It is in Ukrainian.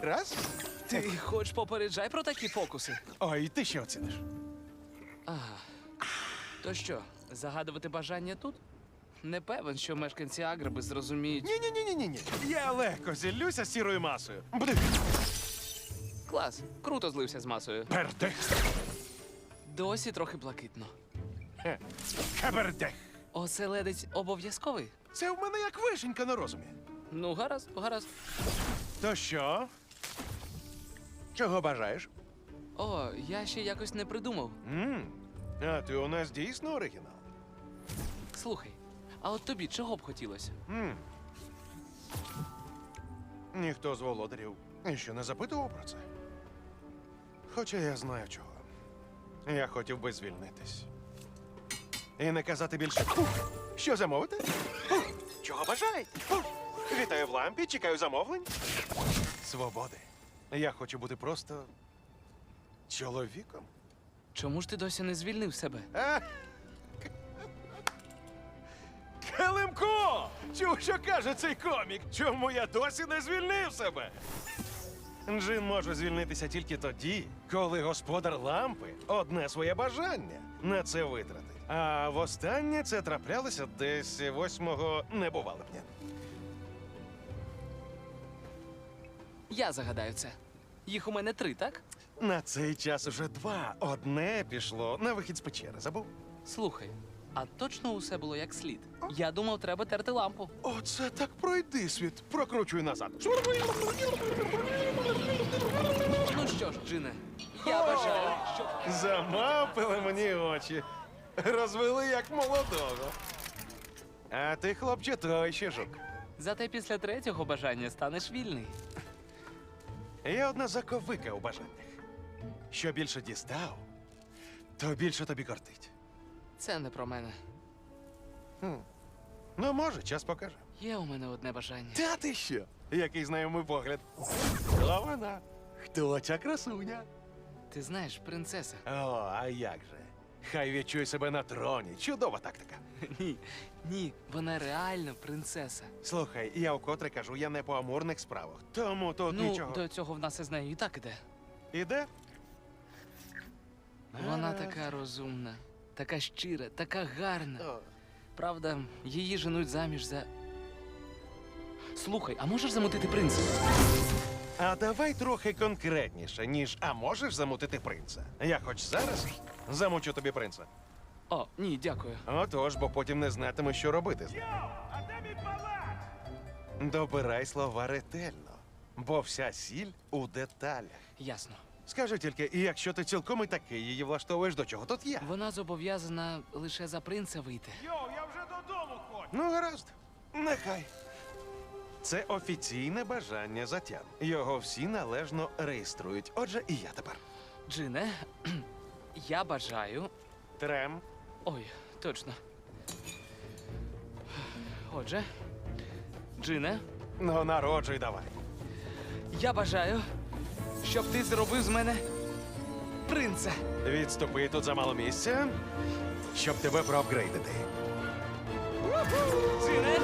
Три, раз. Ти хоч попереджай про такі фокуси. Ой, ти що оціниш? То що, загадувати бажання тут? Не певен, що мешканці Аграби зрозуміють. Ні, ні, ні, ні, ні, ні. Я легко зіллюся сірою масою. Клас, круто злився з масою. пердех. Досі трохи блакитно. Хе, Хебердех. Оселедець обов'язковий? Це в мене як вишенька на розумі. Ну, гаразд, гаразд. То що? Чого бажаєш? О, я ще якось не придумав. м А ти у нас дійсно оригінал. Слухай, а от тобі чого б хотілося? м Ніхто з володарів ще не запитував про це. Хоча я знаю чого. Я хотів би звільнитись. І не казати більше. «Ух, Що замовити? «Ух, Чого бажаєте? «Ух, Вітаю в лампі, чекаю замовлень. Свободи. Я хочу бути просто чоловіком. Чому ж ти досі не звільнив себе? А? Келимко! Чув, що каже цей комік? Чому я досі не звільнив себе? Джин може звільнитися тільки тоді, коли господар лампи одне своє бажання на це витратить. А востаннє це траплялося десь восьмого небувалипня. Я загадаю це. Їх у мене три, так? На цей час уже два. Одне пішло на вихід з печери. Забув? Слухай, а точно усе було як слід. Я думав, треба терти лампу. Оце так пройди світ. Прокручуй назад. Ну що ж, Джине, я бажаю, щоб. Замапили мені очі. Розвели як молодого. А ти, хлопче, той ще жук. Зате після третього бажання станеш вільний. Є одна заковика у бажаннях. Що більше дістав, то більше тобі кортить. Це не про мене. Ну, може, час покаже. Є у мене одне бажання. Та ти що? Який знайомий погляд. Хто вона? Хто ця красуня? Ти знаєш, принцеса. О, а як же? Хай відчує себе на троні. Чудова тактика. Ні, ні, вона реально принцеса. Слухай, я вкотре кажу, я не по амурних справах. Тому тут ну, нічого. до цього в нас із нею і так іде. Іде? Вона Гаразд. така розумна, така щира, така гарна. О. Правда, її женуть заміж за. Слухай, а можеш замутити принца? А давай трохи конкретніше, ніж а можеш замутити принца. Я хоч зараз замучу тобі принца. О, ні, дякую. Отож, бо потім не знатимеш, що робити з ним. Добирай слова ретельно, бо вся сіль у деталях. Ясно. Скажи тільки, і якщо ти цілком і таки її влаштовуєш, до чого тут я? Вона зобов'язана лише за принца вийти. Йоу, я вже додому хочу. Ну, гаразд. Нехай. Це офіційне бажання затян. Його всі належно реєструють. Отже, і я тепер. Джине, я бажаю. Трем. Ой, точно. Отже, Джине, Ну, народжуй давай. я бажаю, щоб ти зробив з мене принца. Відступи тут замало місця, щоб тебе проапгрейдити. Джине,